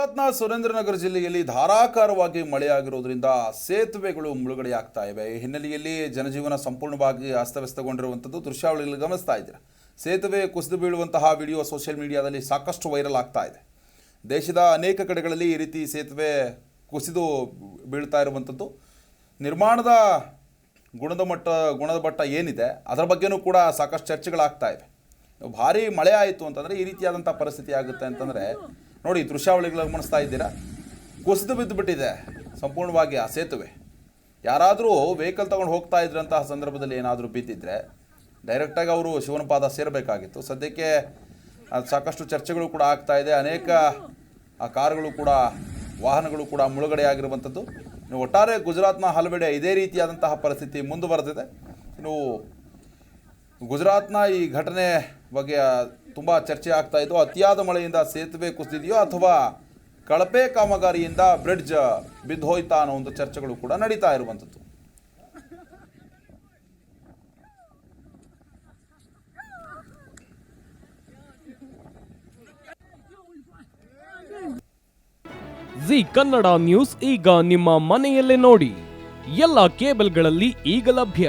ಗುಜರಾತ್ನ ಸುರೇಂದ್ರನಗರ ಜಿಲ್ಲೆಯಲ್ಲಿ ಧಾರಾಕಾರವಾಗಿ ಮಳೆಯಾಗಿರೋದ್ರಿಂದ ಸೇತುವೆಗಳು ಮುಳುಗಡೆಯಾಗ್ತಾ ಇವೆ. ಈ ಹಿನ್ನೆಲೆಯಲ್ಲಿ ಜನಜೀವನ ಸಂಪೂರ್ಣವಾಗಿ ಅಸ್ತವ್ಯಸ್ತಗೊಂಡಿರುವಂಥದ್ದು ದೃಶ್ಯಾವಳಿಗಳಲ್ಲಿ ಗಮನಿಸ್ತಾ ಇದ್ದೀರಾ? ಸೇತುವೆ ಕುಸಿದು ಬೀಳುವಂತಹ ವಿಡಿಯೋ ಸೋಷಿಯಲ್ ಮೀಡಿಯಾದಲ್ಲಿ ಸಾಕಷ್ಟು ವೈರಲ್ ಆಗ್ತಾ ಇದೆ. ದೇಶದ ಅನೇಕ ಕಡೆಗಳಲ್ಲಿ ಈ ರೀತಿ ಸೇತುವೆ ಕುಸಿದು ಬೀಳ್ತಾ ಇರುವಂಥದ್ದು. ನಿರ್ಮಾಣದ ಗುಣದ ಮಟ್ಟ ಗುಣದ ಮಟ್ಟ ಏನಿದೆ? ಅದರ ಬಗ್ಗೆನೂ ಕೂಡ ಸಾಕಷ್ಟು ಚರ್ಚೆಗಳಾಗ್ತಾ ಇವೆ. ಭಾರಿ ಮಳೆ ಆಯಿತು ಅಂತಂದರೆ ಈ ರೀತಿಯಾದಂಥ ಪರಿಸ್ಥಿತಿ ಆಗುತ್ತೆ ಅಂತಂದರೆ ನೋಡಿ ದೃಶ್ಯಾವಳಿಗಳು ಗಮನಿಸ್ತಾ ಇದ್ದೀರಾ? ಕುಸಿದು ಬಿದ್ದುಬಿಟ್ಟಿದೆ. ಸಂಪೂರ್ಣವಾಗಿ ಆ ಸೇತುವೆ. ಯಾರಾದರೂ ವೆಹಿಕಲ್ ತೊಗೊಂಡು ಹೋಗ್ತಾ ಇದ್ರಂತಹ ಸಂದರ್ಭದಲ್ಲಿ ಏನಾದರೂ ಬಿದ್ದಿದ್ರೆ ಡೈರೆಕ್ಟಾಗಿ ಅವರು ಶಿವನಪಾದ ಸೇರಬೇಕಾಗಿತ್ತು. ಸದ್ಯಕ್ಕೆ ಸಾಕಷ್ಟು ಚರ್ಚೆಗಳು ಕೂಡ ಆಗ್ತಾ ಇದೆ. ಅನೇಕ ಆ ಕಾರುಗಳು ಕೂಡ, ವಾಹನಗಳು ಕೂಡ ಮುಳುಗಡೆ ಆಗಿರುವಂಥದ್ದು ಒಟ್ಟಾರೆ ಗುಜರಾತ್ನ ಹಲವೆಡೆ ಇದೇ ರೀತಿಯಾದಂತಹ ಪರಿಸ್ಥಿತಿ ಮುಂದುವರೆದಿದೆ. ಇನ್ನು ಗುಜರಾತ್ನ ಈ ಘಟನೆ ಬಗ್ಗೆ ತುಂಬ ಚರ್ಚೆ ಆಗ್ತಾ ಇದ್ದು, ಅತಿಯಾದ ಮಳೆಯಿಂದ ಸೇತುವೆ ಕುಸಿದಿದೆಯೋ ಅಥವಾ ಕಳಪೆ ಕಾಮಗಾರಿಯಿಂದ ಬ್ರಿಡ್ಜ್ ಬಿದ್ದು ಹೋಯ್ತಾ ಅನ್ನೋ ಒಂದು ಚರ್ಚೆಗಳು ಕೂಡ ನಡೀತಾ ಇರುವಂಥದ್ದು. ಜಿ ಕನ್ನಡ ನ್ಯೂಸ್ ಈಗ ನಿಮ್ಮ ಮನೆಯಲ್ಲೇ ನೋಡಿ. ಎಲ್ಲ ಕೇಬಲ್ಗಳಲ್ಲಿ ಈಗ ಲಭ್ಯ.